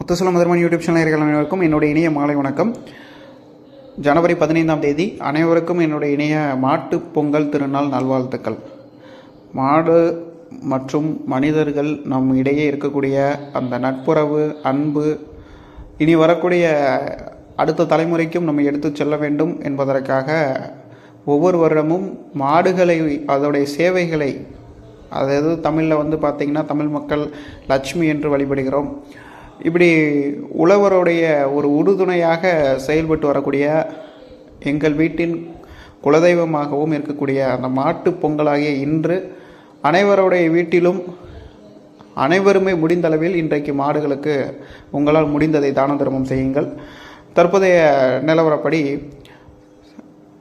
முத்துசலம் மதுரமன் YouTube channel அனைவருக்கும் என்னுடைய இணைய மாலை வணக்கம். ஜனவரி பதினைந்தாம் தேதி அனைவருக்கும் என்னுடைய இணைய மாட்டுப் பொங்கல் திருநாள் நல்வாழ்த்துக்கள். மாடு மற்றும் மனிதர்கள் நம் இடையே இருக்கக்கூடிய அந்த நட்புறவு அன்பு இனி வரக்கூடிய அடுத்த தலைமுறைக்கும் நம்ம எடுத்து செல்ல வேண்டும் என்பதற்காக ஒவ்வொரு வருடமும் மாடுகளை அதோடைய சேவைகளை அதாவது தமிழில் வந்து பார்த்திங்கன்னா தமிழ் மக்கள் லட்சுமி என்று வழிபடுகிறோம். இப்படி உழவருடைய ஒரு உறுதுணையாக செயல்பட்டு வரக்கூடிய எங்கள் வீட்டின் குலதெய்வமாகவும் இருக்கக்கூடிய அந்த மாட்டுப் பொங்கலாகிய இன்று அனைவருடைய வீட்டிலும் அனைவருமே முடிந்தளவில் இன்றைக்கு மாடுகளுக்கு உங்களால் முடிந்ததை தான தர்மம் செய்யுங்கள். தற்போதைய நிலவரப்படி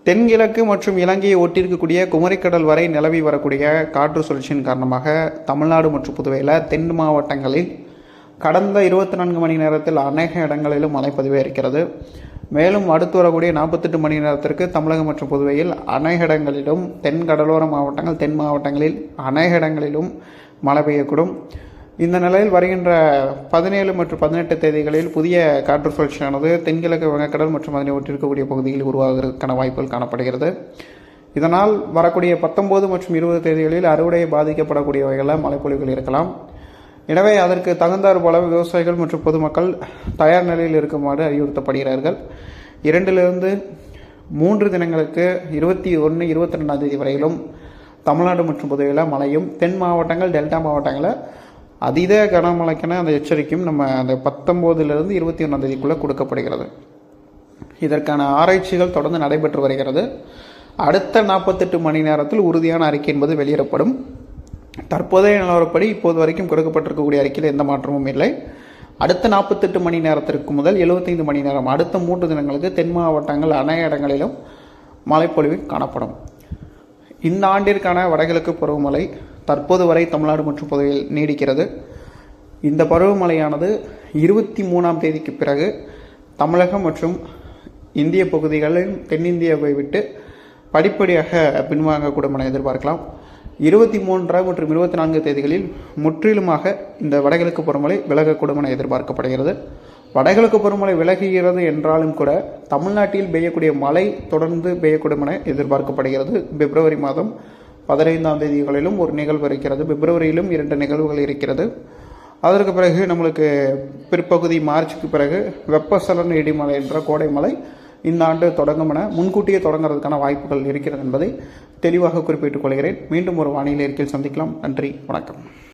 தென்கிழக்கு மற்றும் இலங்கையை ஒட்டியிருக்கக்கூடிய குமரிக்கடல் வரை நிலவி வரக்கூடிய காற்று சுழற்சியின் காரணமாக தமிழ்நாடு மற்றும் புதுவையில் தென் மாவட்டங்களில் கடந்த இருபத்தி நான்கு மணி நேரத்தில் அநேக இடங்களிலும் மழைப்பதிவே இருக்கிறது மேலும் அடுத்து வரக்கூடிய நாற்பத்தெட்டு மணி நேரத்திற்கு தமிழகம் மற்றும் புதுவையில் அநேக இடங்களிலும் தென் கடலோர மாவட்டங்கள் தென் மாவட்டங்களில் அநேக இடங்களிலும் மழை பெய்யக்கூடும். இந்த நிலையில் வருகின்ற பதினேழு மற்றும் பதினெட்டு தேதிகளில் புதிய காற்று சுழற்சியானது தென்கிழக்கு வங்கக்கடல் மற்றும் அதனை ஒட்டிருக்கக்கூடிய பகுதிகளில் உருவாகிறதுக்கான வாய்ப்புகள் காணப்படுகிறது. இதனால் வரக்கூடிய பத்தொம்போது மற்றும் இருபது தேதிகளில் அறுவடை பாதிக்கப்படக்கூடிய வகையில் மழைப்பொழிவுகள் இருக்கலாம். எனவே அதற்கு தகுந்தார் போல விவசாயிகள் மற்றும் பொதுமக்கள் தயார் நிலையில் இருக்குமாறு அறிவுறுத்தப்படுகிறார்கள். இரண்டிலிருந்து மூன்று தினங்களுக்கு இருபத்தி ஒன்று இருபத்தி ரெண்டாம் தேதி வரையிலும் தமிழ்நாடு மற்றும் புதுவையில் மழையும் தென் மாவட்டங்கள் டெல்டா மாவட்டங்களில் அதீத கனமழைக்கென அந்த எச்சரிக்கையும் நம்ம அந்த பத்தொம்போதுலேருந்து இருபத்தி ஒன்றாம் தேதிக்குள்ளே கொடுக்கப்படுகிறது. இதற்கான ஆராய்ச்சிகள் தொடர்ந்து நடைபெற்று வருகிறது. அடுத்த நாற்பத்தெட்டு மணி நேரத்தில் உறுதியான அறிக்கை என்பது வெளியிடப்படும். தற்போதைய நிலவரப்படி இப்போது வரைக்கும் கொடுக்கப்பட்டிருக்கக்கூடிய அறிக்கையில் எந்த மாற்றமும் இல்லை. அடுத்த நாற்பத்தெட்டு மணி நேரத்திற்கு முதல் எழுபத்தைந்து மணி நேரம் அடுத்த மூன்று தினங்களுக்கு தென் மாவட்டங்கள் அனைத்து இடங்களிலும் மழைப்பொழிவு காணப்படும். இந்த ஆண்டிற்கான வடகிழக்கு பருவமழை தற்போது வரை தமிழ்நாடு மற்றும் புதுவையில் நீடிக்கிறது. இந்த பருவமழையானது இருபத்தி மூணாம் தேதிக்கு பிறகு தமிழகம் மற்றும் இந்திய பகுதிகளில் தென்னிந்தியாவை விட்டு படிப்படியாக பின்வாங்கக்கூடும் என எதிர்பார்க்கலாம். இருபத்தி மூன்றாம் மற்றும் இருபத்தி நான்கு தேதிகளில் முற்றிலுமாக இந்த வடகிழக்கு பருவமழை விலகக்கூடும் என எதிர்பார்க்கப்படுகிறது. வடகிழக்கு பருவமழை விலகுகிறது என்றாலும் கூட தமிழ்நாட்டில் பெய்யக்கூடிய மழை தொடர்ந்து பெய்யக்கூடும் என எதிர்பார்க்கப்படுகிறது. பிப்ரவரி மாதம் பதினைந்தாம் தேதிகளிலும் ஒரு நிகழ்வு இருக்கிறது. பிப்ரவரியிலும் இரண்டு நிகழ்வுகள் இருக்கிறது. அதற்கு பிறகு நம்மளுக்கு பிற்பகுதி மார்ச்சுக்கு பிறகு வெப்பசலன இடிமலை என்ற கோடை மலை இந்த ஆண்டு தொடங்கும் என முன்கூட்டியே தொடங்குறதுக்கான வாய்ப்புகள் இருக்கிறது என்பதை தெளிவாக குறிப்பிட்டுக் கொள்கிறேன். மீண்டும் ஒரு வானிலை இருக்கையில் சந்திக்கலாம். நன்றி. வணக்கம்.